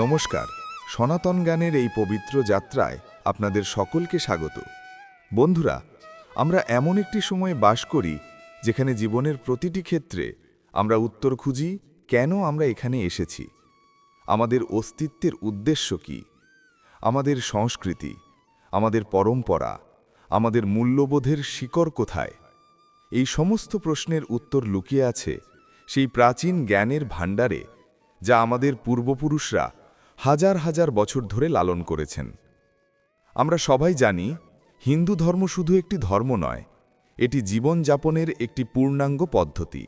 নমস্কার, সনাতন জ্ঞানের এই পবিত্র যাত্রায় আপনাদের সকলকে স্বাগত। বন্ধুরা, আমরা এমন একটি সময়ে বাস করি যেখানে জীবনের প্রতিটি ক্ষেত্রে আমরা উত্তর খুঁজি কেন আমরা এখানে এসেছি। আমাদের অস্তিত্বের উদ্দেশ্য কি? আমাদের সংস্কৃতি, আমাদের পরম্পরা, আমাদের মূল্যবোধের শিকড় কোথায়? এই সমস্ত প্রশ্নের উত্তর লুকিয়ে আছে সেই প্রাচীন জ্ঞানের ভাণ্ডারে যা আমাদের পূর্বপুরুষরা হাজার হাজার বছর ধরে লালন করেছেন। আমরা সবাই জানি, হিন্দু ধর্ম শুধু একটি ধর্ম নয়, এটি জীবনযাপনের একটি পূর্ণাঙ্গ পদ্ধতি।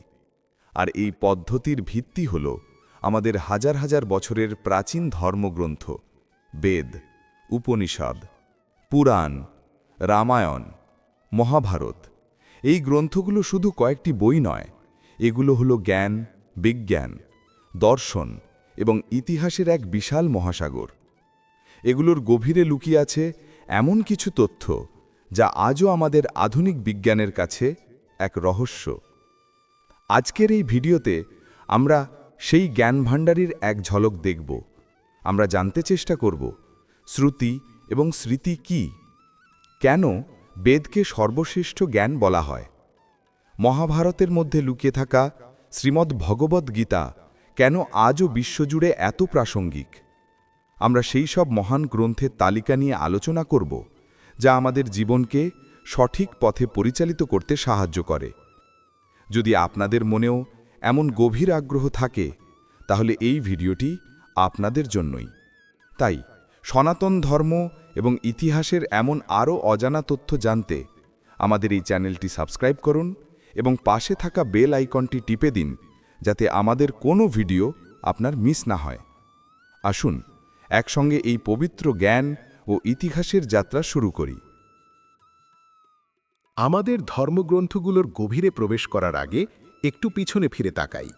আর এই পদ্ধতির ভিত্তি হল আমাদের হাজার হাজার বছরের প্রাচীন ধর্মগ্রন্থ, বেদ, উপনিষদ, পুরাণ, রামায়ণ, মহাভারত। এই গ্রন্থগুলো শুধু কয়েকটি বই নয়, এগুলো হলো জ্ঞান, বিজ্ঞান, দর্শন এবং ইতিহাসের এক বিশাল মহাসাগর। এগুলোর গভীরে লুকিয়ে আছে এমন কিছু তথ্য যা আজও আমাদের আধুনিক বিজ্ঞানের কাছে এক রহস্য। আজকের এই ভিডিওতে আমরা সেই জ্ঞান ভাণ্ডারীর এক ঝলক দেখব। আমরা জানতে চেষ্টা করব, শ্রুতি এবং স্মৃতি কি? কেন বেদকে সর্বশ্রেষ্ঠ জ্ঞান বলা হয়? মহাভারতের মধ্যে লুকিয়ে থাকা শ্রীমদ্ ভগবদ্ গীতা কেন আজও বিশ্বজুড়ে এত প্রাসঙ্গিক? আমরা সেই সব মহান গ্রন্থের তালিকা নিয়ে আলোচনা করব, যা আমাদের জীবনকে সঠিক পথে পরিচালিত করতে সাহায্য করে। যদি আপনাদের মনেও এমন গভীর আগ্রহ থাকে, তাহলে এই ভিডিওটি আপনাদের জন্যই। তাই, সনাতন ধর্ম এবং ইতিহাসের এমন আরও অজানা তথ্য জানতে আমাদের এই চ্যানেলটি সাবস্ক্রাইব করুন এবং পাশে থাকা বেল আইকনটি টিপে দিন যাতে আমাদের কোনো ভিডিও আপনার মিস না হয়। আসুন, একসঙ্গে এই পবিত্র জ্ঞান ও ইতিহাসের যাত্রা শুরু করি। আমাদের ধর্মগ্রন্থগুলোর গভীরে প্রবেশ করার আগে একটু পিছনে ফিরে তাকাই।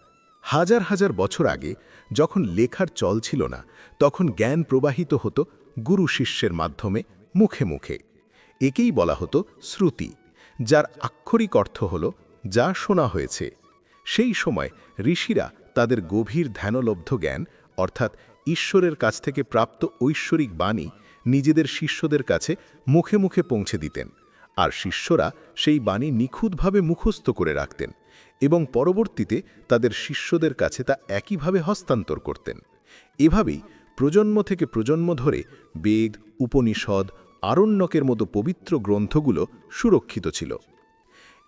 হাজার হাজার বছর আগে যখন লেখার চল ছিল না, তখন জ্ঞান প্রবাহিত হতো গুরু শিষ্যের মাধ্যমে মুখে মুখে। একেই বলা হতো শ্রুতি, যার আক্ষরিক অর্থ হল যা শোনা হয়েছে। সেই সময় ঋষিরা তাদের গভীর ধ্যানলব্ধ জ্ঞান, অর্থাৎ ঈশ্বরের কাছ থেকে প্রাপ্ত ঐশ্বরিক বাণী নিজেদের শিষ্যদের কাছে মুখে মুখে পৌঁছে দিতেন, আর শিষ্যরা সেই বাণী নিখুঁতভাবে মুখস্থ করে রাখতেন এবং পরবর্তীতে তাদের শিষ্যদের কাছে তা একইভাবে হস্তান্তর করতেন। এভাবেই প্রজন্ম থেকে প্রজন্ম ধরে বেদ, উপনিষদ, আরণ্যকের মতো পবিত্র গ্রন্থগুলো সুরক্ষিত ছিল।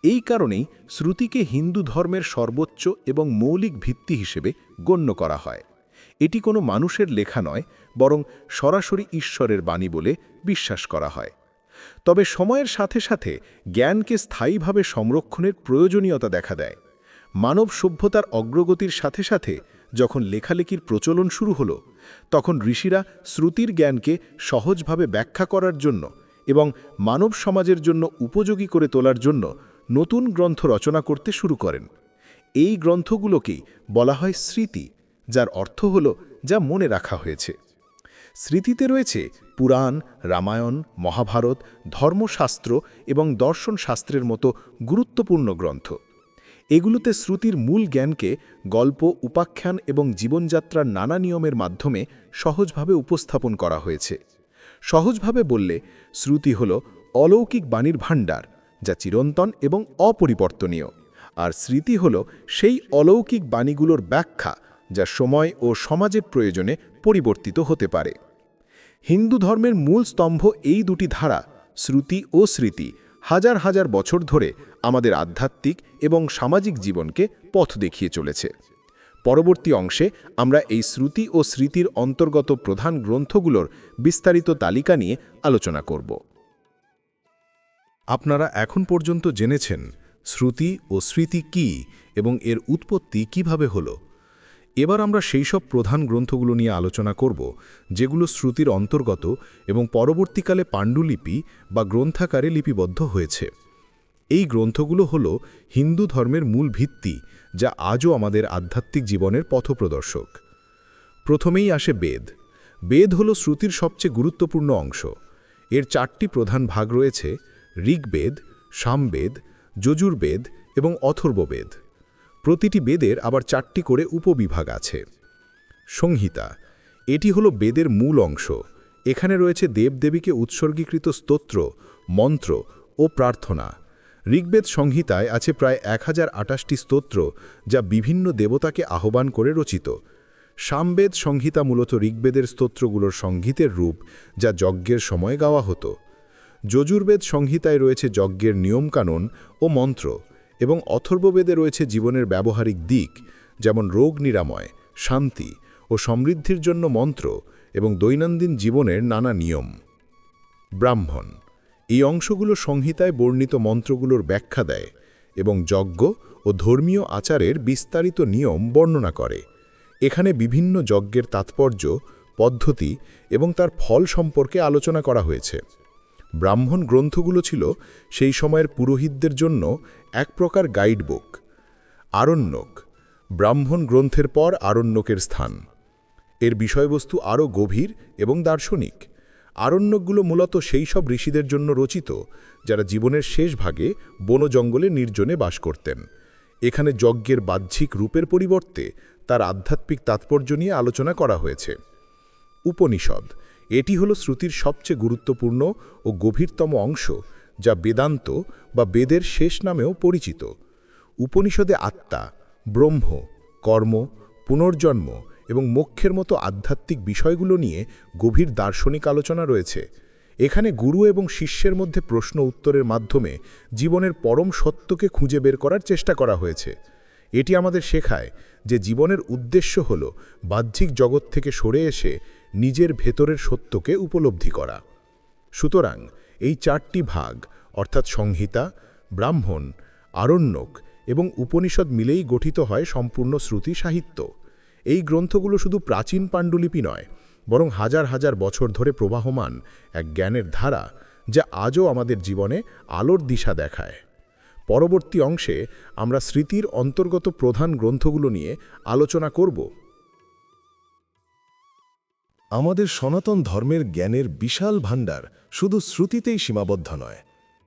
এই কারণেই শ্রুতিকে হিন্দু ধর্মের সর্বোচ্চ এবং মৌলিক ভিত্তি হিসেবে গণ্য করা হয়। এটি কোনো মানুষের লেখা নয়, বরং সরাসরি ঈশ্বরের বাণী বলে বিশ্বাস করা হয়। তবে সময়ের সাথে সাথে জ্ঞানকে স্থায়ীভাবে সংরক্ষণের প্রয়োজনীয়তা দেখা দেয়। মানব সভ্যতার অগ্রগতির সাথে সাথে যখন লেখালেখির প্রচলন শুরু হল, তখন ঋষিরা শ্রুতির জ্ঞানকে সহজভাবে ব্যাখ্যা করার জন্য এবং মানব সমাজের জন্য উপযোগী করে তোলার জন্য নতুন গ্রন্থ রচনা করতে শুরু করেন। এই গ্রন্থগুলোকেই বলা হয় স্মৃতি, যার অর্থ হল যা মনে রাখা হয়েছে। স্মৃতিতে রয়েছে পুরাণ, রামায়ণ, মহাভারত, ধর্মশাস্ত্র এবং দর্শনশাস্ত্রের মতো গুরুত্বপূর্ণ গ্রন্থ। এগুলোতে শ্রুতির মূল জ্ঞানকে গল্প, উপাখ্যান এবং জীবনযাত্রার নানা নিয়মের মাধ্যমে সহজভাবে উপস্থাপন করা হয়েছে। সহজভাবে বললে, শ্রুতি হল অলৌকিক বাণীর ভাণ্ডার যা চিরন্তন এবং অপরিবর্তনীয়। আর স্মৃতি হল সেই অলৌকিক বাণীগুলোর ব্যাখ্যা যা সময় ও সমাজের প্রয়োজনে পরিবর্তিত হতে পারে। হিন্দু ধর্মের মূল স্তম্ভ এই দুটি ধারা, শ্রুতি ও স্মৃতি, হাজার হাজার বছর ধরে আমাদের আধ্যাত্মিক এবং সামাজিক জীবনকে পথ দেখিয়ে চলেছে। পরবর্তী অংশে আমরা এই শ্রুতি ও স্মৃতির অন্তর্গত প্রধান গ্রন্থগুলোর বিস্তারিত তালিকা নিয়ে আলোচনা করব। আপনারা এখন পর্যন্ত জেনেছেন শ্রুতি ও স্মৃতি কি এবং এর উৎপত্তি কীভাবে হল। এবার আমরা সেই সব প্রধান গ্রন্থগুলো নিয়ে আলোচনা করব, যেগুলো শ্রুতির অন্তর্গত এবং পরবর্তীকালে পাণ্ডুলিপি বা গ্রন্থাকারে লিপিবদ্ধ হয়েছে। এই গ্রন্থগুলো হল হিন্দু ধর্মের মূল ভিত্তি, যা আজও আমাদের আধ্যাত্মিক জীবনের পথপ্রদর্শক। প্রথমেই আসে বেদ। বেদ হল শ্রুতির সবচেয়ে গুরুত্বপূর্ণ অংশ। এর চারটি প্রধান ভাগ রয়েছে ঋগ্বেদ, সামবেদ, যজুর্বেদ এবং অথর্ববেদ। প্রতিটি বেদের আবার চারটি করে উপবিভাগ আছে। সংহিতা, এটি হলো বেদের মূল অংশ। এখানে রয়েছে দেবদেবীকে উৎসর্গীকৃত স্তোত্র, মন্ত্র ও প্রার্থনা। ঋগ্বেদ সংহিতায় আছে প্রায় এক হাজার আটাশটি স্তোত্র যা বিভিন্ন দেবতাকে আহ্বান করে রচিত। সামবেদ সংহিতা মূলত ঋগ্বেদের স্তোত্রগুলোর সংগীতের রূপ যা যজ্ঞের সময় গাওয়া হতো। যজুর্বেদ সংহিতায় রয়েছে যজ্ঞের নিয়মকানুন ও মন্ত্র এবং অথর্ববেদে রয়েছে জীবনের ব্যবহারিক দিক, যেমন রোগ নিরাময়, শান্তি ও সমৃদ্ধির জন্য মন্ত্র এবং দৈনন্দিন জীবনের নানা নিয়ম। ব্রাহ্মণ, এই অংশগুলো সংহিতায় বর্ণিত মন্ত্রগুলোর ব্যাখ্যা দেয় এবং যজ্ঞ ও ধর্মীয় আচারের বিস্তারিত নিয়ম বর্ণনা করে। এখানে বিভিন্ন যজ্ঞের তাৎপর্য, পদ্ধতি এবং তার ফল সম্পর্কে আলোচনা করা হয়েছে। ব্রাহ্মণ গ্রন্থগুলো ছিল সেই সময়ের পুরোহিতদের জন্য এক প্রকার গাইড বুক আরণ্যক, ব্রাহ্মণ গ্রন্থের পর আরণ্যকের স্থান। এর বিষয়বস্তু আরও গভীর এবং দার্শনিক। আরণ্যকগুলো মূলত সেই সব ঋষিদের জন্য রচিত, যারা জীবনের শেষ ভাগে বন জঙ্গলে নির্জনে বাস করতেন। এখানে যজ্ঞের বাহ্যিক রূপের পরিবর্তে তার আধ্যাত্মিক তাৎপর্য নিয়ে আলোচনা করা হয়েছে। উপনিষদ এটি হল শ্রুতির সবচেয়ে গুরুত্বপূর্ণ ও গভীরতম অংশ, যা বেদান্ত বা বেদের শেষ নামেও পরিচিত। উপনিষদে আত্মা, ব্রহ্ম, কর্ম, পুনর্জন্ম এবং মোক্ষের মতো আধ্যাত্মিক বিষয়গুলো নিয়ে গভীর দার্শনিক আলোচনা রয়েছে। এখানে গুরু এবং শিষ্যের মধ্যে প্রশ্ন উত্তরের মাধ্যমে জীবনের পরম সত্যকে খুঁজে বের করার চেষ্টা করা হয়েছে। এটি আমাদের শেখায় যে জীবনের উদ্দেশ্য হল বাহ্যিক জগৎ থেকে সরে এসে নিজের ভেতরের সত্যকে উপলব্ধি করা। সুতরাং এই চারটি ভাগ, অর্থাৎ সংহিতা, ব্রাহ্মণ, আরণ্যক এবং উপনিষদ মিলেই গঠিত হয় সম্পূর্ণ শ্রুতি সাহিত্য। এই গ্রন্থগুলো শুধু প্রাচীন পাণ্ডুলিপি নয়, বরং হাজার হাজার বছর ধরে প্রবাহমান এক জ্ঞানের ধারা যা আজও আমাদের জীবনে আলোর দিশা দেখায়। পরবর্তী অংশে আমরা স্মৃতির অন্তর্গত প্রধান গ্রন্থগুলো নিয়ে আলোচনা করব। আমাদের সনাতন ধর্মের জ্ঞানের বিশাল ভাণ্ডার শুধু শ্রুতিতেই সীমাবদ্ধ নয়।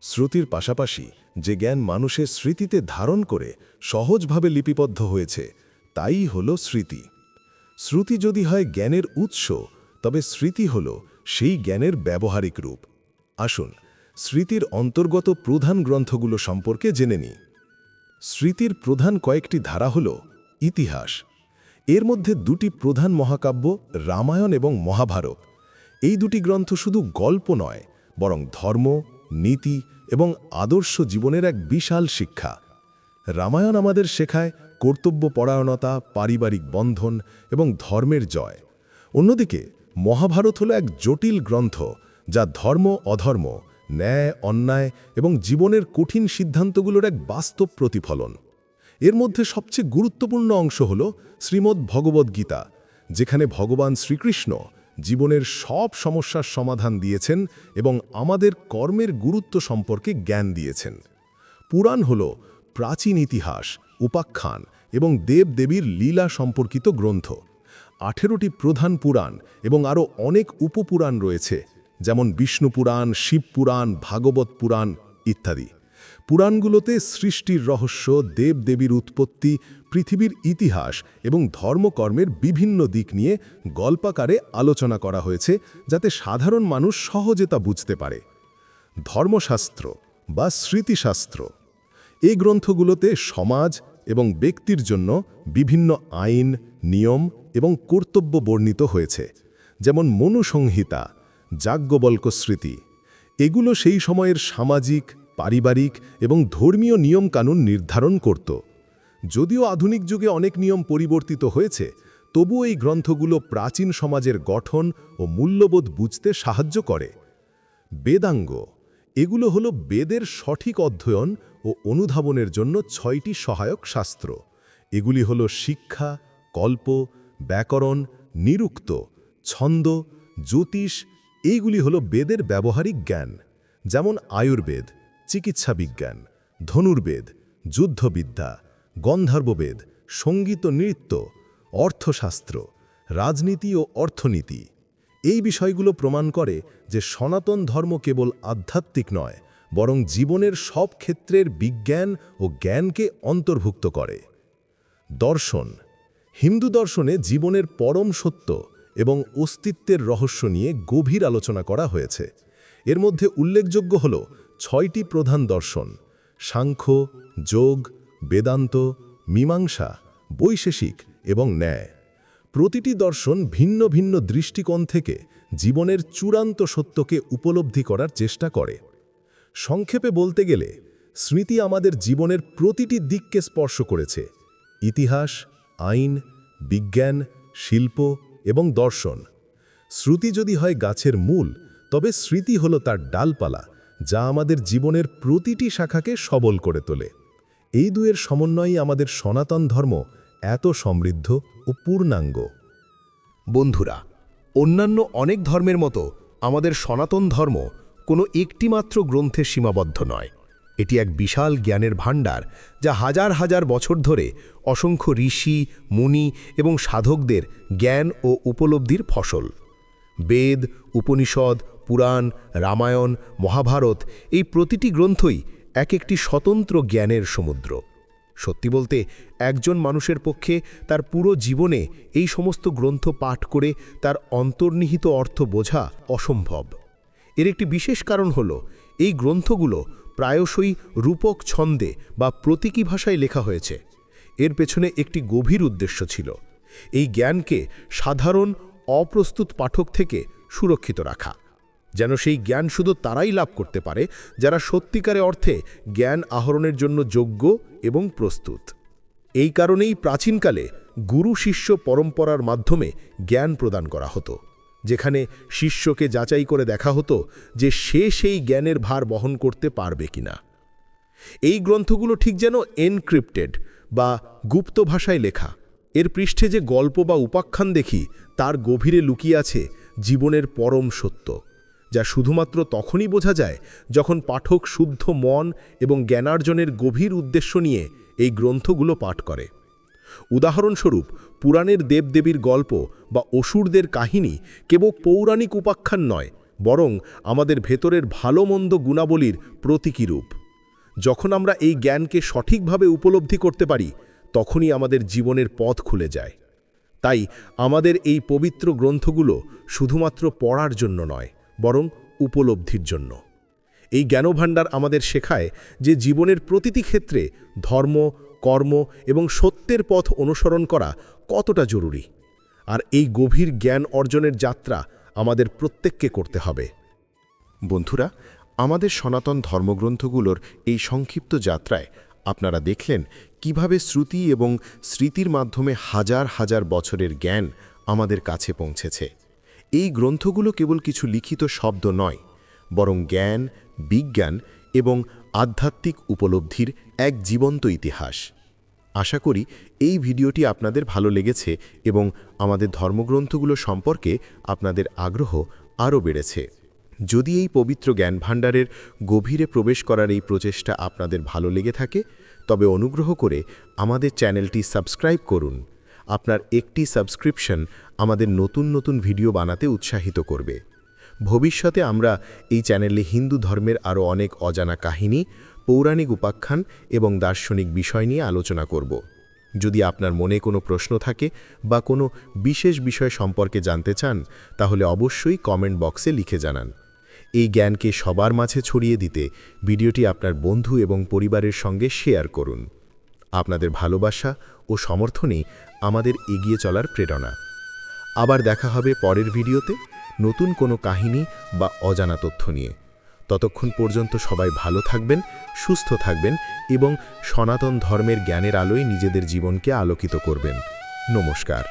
শ্রুতির পাশাপাশি যে জ্ঞান মানুষের স্মৃতিতে ধারণ করে সহজভাবে লিপিবদ্ধ হয়েছে, তাই হল স্মৃতি। শ্রুতি যদি হয় জ্ঞানের উৎস, তবে স্মৃতি হল সেই জ্ঞানের ব্যবহারিক রূপ। আসুন, স্মৃতির অন্তর্গত প্রধান গ্রন্থগুলো সম্পর্কে জেনে নিই। স্মৃতির প্রধান কয়েকটি ধারা হল ইতিহাস। এর মধ্যে দুটি প্রধান মহাকাব্য, রামায়ণ এবং মহাভারত। এই দুটি গ্রন্থ শুধু গল্প নয়, বরং ধর্ম, নীতি এবং আদর্শ জীবনের এক বিশাল শিক্ষা। রামায়ণ আমাদের শেখায় কর্তব্যপরায়ণতা, পারিবারিক বন্ধন এবং ধর্মের জয়। অন্যদিকে, মহাভারত হল এক জটিল গ্রন্থ, যা ধর্ম, অধর্ম, ন্যায়, অন্যায় এবং জীবনের কঠিন সিদ্ধান্তগুলোর এক বাস্তব প্রতিফলন। এর মধ্যে সবচেয়ে গুরুত্বপূর্ণ অংশ হল শ্রীমদ্ ভগবদ্গীতা যেখানে ভগবান শ্রীকৃষ্ণ জীবনের সব সমস্যার সমাধান দিয়েছেন এবং আমাদের কর্মের গুরুত্ব সম্পর্কে জ্ঞান দিয়েছেন। পুরাণ হল প্রাচীন ইতিহাস, উপাখ্যান এবং দেবদেবীর লীলা সম্পর্কিত গ্রন্থ। আঠেরোটি প্রধান পুরাণ এবং আরও অনেক উপপুরাণ রয়েছে, যেমন বিষ্ণু পুরাণ ভাগবত পুরাণ ইত্যাদি। পুরাণগুলোতে সৃষ্টির রহস্য, দেবদেবীর উৎপত্তি, পৃথিবীর ইতিহাস এবং ধর্মকর্মের বিভিন্ন দিক নিয়ে গল্পাকারে আলোচনা করা হয়েছে যাতে সাধারণ মানুষ সহজে তা বুঝতে পারে। ধর্মশাস্ত্র বা স্মৃতিশাস্ত্র। এই গ্রন্থগুলোতে সমাজ এবং ব্যক্তির জন্য বিভিন্ন আইন, নিয়ম এবং কর্তব্য বর্ণিত হয়েছে, যেমন মনুসংহিতা যাজ্ঞবল্ক স্মৃতি এগুলো সেই সময়ের সামাজিক পারিবারিক এবং ধর্মীয় নিয়মকানুন নির্ধারণ করত। যদিও আধুনিক যুগে অনেক নিয়ম পরিবর্তিত হয়েছে তবু এই গ্রন্থগুলো প্রাচীন সমাজের গঠন ও মূল্যবোধ বুঝতে সাহায্য করে। বেদাঙ্গ, এগুলো হলো বেদের সঠিক অধ্যয়ন ও অনুধাবনের জন্য ছয়টি সহায়ক শাস্ত্র। এগুলি হলো শিক্ষা, কল্প, ব্যাকরণ, নিরুক্ত, ছন্দ, জ্যোতিষ, এইগুলি হলো বেদের ব্যবহারিক জ্ঞান, যেমন আয়ুর্বেদ। চিকিৎসা বিজ্ঞান ধনুর্বেদ, যুদ্ধবিদ্যা, গন্ধর্ববেদ, সংগীত নৃত্য, অর্থশাস্ত্র, রাজনীতি ও অর্থনীতি। এই বিষয়গুলো প্রমাণ করে যে সনাতন ধর্ম কেবল আধ্যাত্মিক নয়, বরং জীবনের সব ক্ষেত্রের বিজ্ঞান ও জ্ঞানকে অন্তর্ভুক্ত করে। দর্শন, হিন্দু দর্শনে জীবনের পরম সত্য এবং অস্তিত্বের রহস্য নিয়ে গভীর আলোচনা করা হয়েছে। এর মধ্যে উল্লেখযোগ্য হল ছয়টি প্রধান দর্শন, সাংখ্য, যোগ, বেদান্ত, মীমাংসা, বৈশেষিক এবং ন্যায়। প্রতিটি দর্শন ভিন্ন ভিন্ন দৃষ্টিকোণ থেকে জীবনের চূড়ান্ত সত্যকে উপলব্ধি করার চেষ্টা করে। সংক্ষেপে বলতে গেলে, স্মৃতি আমাদের জীবনের প্রতিটি দিককে স্পর্শ করেছে। ইতিহাস, আইন, বিজ্ঞান, শিল্প এবং দর্শন। শ্রুতি যদি হয় গাছের মূল, তবে স্মৃতি হল তার ডালপালা যা আমাদের জীবনের প্রতিটি শাখাকে সবল করে তোলে। এই দুয়ের সমন্বয়ই আমাদের সনাতন ধর্ম এত সমৃদ্ধ ও পূর্ণাঙ্গ। বন্ধুরা, অন্যান্য অনেক ধর্মের মতো আমাদের সনাতন ধর্ম কোনো একটিমাত্র গ্রন্থে সীমাবদ্ধ নয়। এটি এক বিশাল জ্ঞানের ভাণ্ডার যা হাজার হাজার বছর ধরে অসংখ্য ঋষি, মুনি এবং সাধকদের জ্ঞান ও উপলব্ধির ফসল। বেদ, উপনিষদ পুরাণ, রামায়ণ, মহাভারত এই প্রতিটি গ্রন্থই এক একটি স্বতন্ত্র জ্ঞানের সমুদ্র। সত্যি বলতে একজন মানুষের পক্ষে তার পুরো জীবনে এই সমস্ত গ্রন্থ পাঠ করে তার অন্তর্নিহিত অর্থ বোঝা অসম্ভব। এর একটি বিশেষ কারণ হল, এই গ্রন্থগুলো প্রায়শই রূপক ছন্দে বা প্রতীকী ভাষায় লেখা হয়েছে। এর পেছনে একটি গভীর উদ্দেশ্য ছিল। এই জ্ঞানকে সাধারণ, অপ্রস্তুত পাঠক থেকে সুরক্ষিত রাখা। যেন সেই জ্ঞান শুধু তারাই লাভ করতে পারে, যারা সত্যিকারে অর্থে জ্ঞান আহরণের জন্য যোগ্য এবং প্রস্তুত। এই কারণেই প্রাচীনকালে গুরু শিষ্য পরম্পরার মাধ্যমে জ্ঞান প্রদান করা হতো, যেখানে শিষ্যকে যাচাই করে দেখা হতো যে সে সেই জ্ঞানের ভার বহন করতে পারবে কিনা। এই গ্রন্থগুলো ঠিক যেন এনক্রিপ্টেড বা গুপ্ত ভাষায় লেখা। এর পৃষ্ঠে যে গল্প বা উপাখ্যান দেখি, তার গভীরে লুকিয়ে আছে জীবনের পরম সত্য। যা শুধুমাত্র তখনই বোঝা যায় যখন পাঠক শুদ্ধ মন এবং জ্ঞানার্জনের গভীর উদ্দেশ্য নিয়ে এই গ্রন্থগুলো পাঠ করে। উদাহরণস্বরূপ, পুরাণের দেবদেবীর গল্প বা অসুরদের কাহিনী কেবল পৌরাণিক উপাখ্যান নয়, বরং আমাদের ভেতরের ভালো মন্দ গুণাবলীর প্রতীকী রূপ। যখন আমরা এই জ্ঞানকে সঠিকভাবে উপলব্ধি করতে পারি, তখনই আমাদের জীবনের পথ খুলে যায়। তাই আমাদের এই পবিত্র গ্রন্থগুলো শুধুমাত্র পড়ার জন্য নয় বরং উপলব্ধির জন্য। এই জ্ঞানভাণ্ডার আমাদের শেখায় যে জীবনের প্রতিটি ক্ষেত্রে ধর্ম, কর্ম এবং সত্যের পথ অনুসরণ করা কতটা জরুরি। আর এই গভীর জ্ঞান অর্জনের যাত্রা আমাদের প্রত্যেককে করতে হবে। বন্ধুরা, আমাদের সনাতন ধর্মগ্রন্থগুলোর এই সংক্ষিপ্ত যাত্রায় আপনারা দেখলেন কীভাবে শ্রুতি এবং স্মৃতির মাধ্যমে হাজার হাজার বছরের জ্ঞান আমাদের কাছে পৌঁছেছে। এই গ্রন্থগুলো কেবল কিছু লিখিত শব্দ নয়, বরং জ্ঞান, বিজ্ঞান এবং আধ্যাত্মিক উপলব্ধির এক জীবন্ত ইতিহাস। আশা করি এই ভিডিওটি আপনাদের ভালো লেগেছে এবং আমাদের ধর্মগ্রন্থগুলো সম্পর্কে আপনাদের আগ্রহ আরও বেড়েছে। যদি এই পবিত্র জ্ঞান ভাণ্ডারের গভীরে প্রবেশ করার এই প্রচেষ্টা আপনাদের ভালো লেগে থাকে, তবে অনুগ্রহ করে আমাদের চ্যানেলটি সাবস্ক্রাইব করুন। আপনার একটি সাবস্ক্রিপশন আমাদের নতুন নতুন ভিডিও বানাতে উৎসাহিত করবে। ভবিষ্যতে আমরা এই চ্যানেলে হিন্দু ধর্মের আরও অনেক অজানা কাহিনী, পৌরাণিক উপাখ্যান এবং দার্শনিক বিষয় নিয়ে আলোচনা করব। যদি আপনার মনে কোনো প্রশ্ন থাকে বা কোনো বিশেষ বিষয় সম্পর্কে জানতে চান, তাহলে অবশ্যই কমেন্ট বক্সে লিখে জানান। এই জ্ঞানকে সবার মাঝে ছড়িয়ে দিতে ভিডিওটি আপনার বন্ধু এবং পরিবারের সঙ্গে শেয়ার করুন। আপনাদের ভালোবাসা ও সমর্থনই আমাদের এগিয়ে চলার প্রেরণা। আবার দেখা হবে পরের ভিডিওতে নতুন কোনো কাহিনী বা অজানা তথ্য নিয়ে। ততক্ষণ পর্যন্ত সবাই ভালো থাকবেন, সুস্থ থাকবেন এবং সনাতন ধর্মের জ্ঞানের আলোয় নিজেদের জীবনকে আলোকিত করবেন। নমস্কার।